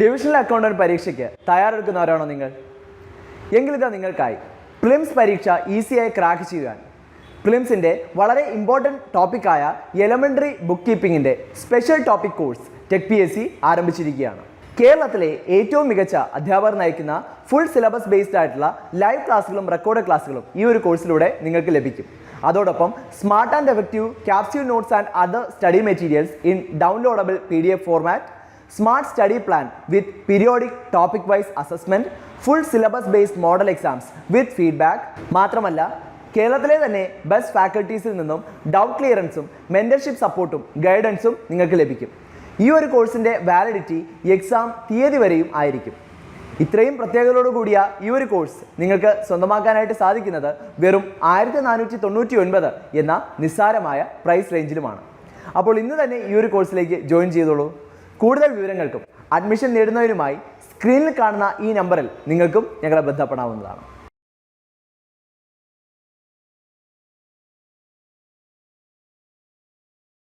Divisional accountant പരീക്ഷയ്ക്ക് തയ്യാറെടുക്കുന്നവരാണോ നിങ്ങൾ? എങ്കിലിതാ നിങ്ങൾക്കായി പ്ലിംസ് പരീക്ഷ ഈസിയായി ക്രാക്ക് ചെയ്യുവാൻ. പ്ലിംസിന്റെ വളരെ ഇമ്പോർട്ടന്റ് ടോപ്പിക്കായ elementary book കീപ്പിങ്ങിന്റെ special topic course tech P S C ആരംഭിച്ചിരിക്കുകയാണ്. കേരളത്തിലെ ഏറ്റവും മികച്ച അധ്യാപകർ നയിക്കുന്ന ഫുൾ സിലബസ് ബേസ്ഡ് ആയിട്ടുള്ള ലൈവ് ക്ലാസ്സുകളും റെക്കോർഡ് ക്ലാസ്സുകളും ഈ ഒരു കോഴ്സിലൂടെ നിങ്ങൾക്ക് ലഭിക്കും. അതോടൊപ്പം smart and effective capsule notes and other study materials in downloadable P D F format smart study plan with periodic topic wise assessment full syllabus based model exams with feedback മാത്രമല്ല കേരളത്തിലെ തന്നെ ബെസ്റ്റ് ഫാക്കൽറ്റീസിൽ നിന്നും doubt ക്ലിയറൻസും mentorship സപ്പോർട്ടും ഗൈഡൻസും നിങ്ങൾക്ക് ലഭിക്കും. ഈ ഒരു കോഴ്സിന്റെ വാലിഡിറ്റി എക്സാം തീയതി വരെയും ആയിരിക്കും. ഇത്രയും പ്രത്യേകതയോടു കൂടിയ ഈ ഒരു കോഴ്സ് നിങ്ങൾക്ക് സ്വന്തമാക്കാനായിട്ട് സാധിക്കുന്നത് വെറും ആയിരത്തി നാനൂറ്റി തൊണ്ണൂറ്റി ഒൻപത് എന്ന നിസ്സാരമായ പ്രൈസ് റേഞ്ചിലുമാണ് അപ്പോൾ ഇന്ന് തന്നെ ഈ ഒരു കോഴ്സിലേക്ക് ജോയിൻ ചെയ്തോളൂ. കൂടുതൽ വിവരങ്ങൾക്കും അഡ്മിഷൻ നേടുന്നതിനുമായി സ്ക്രീനിൽ കാണുന്ന ഈ നമ്പറിൽ നിങ്ങൾക്കും ഞങ്ങളെ ബന്ധപ്പെടാവുന്നതാണ്.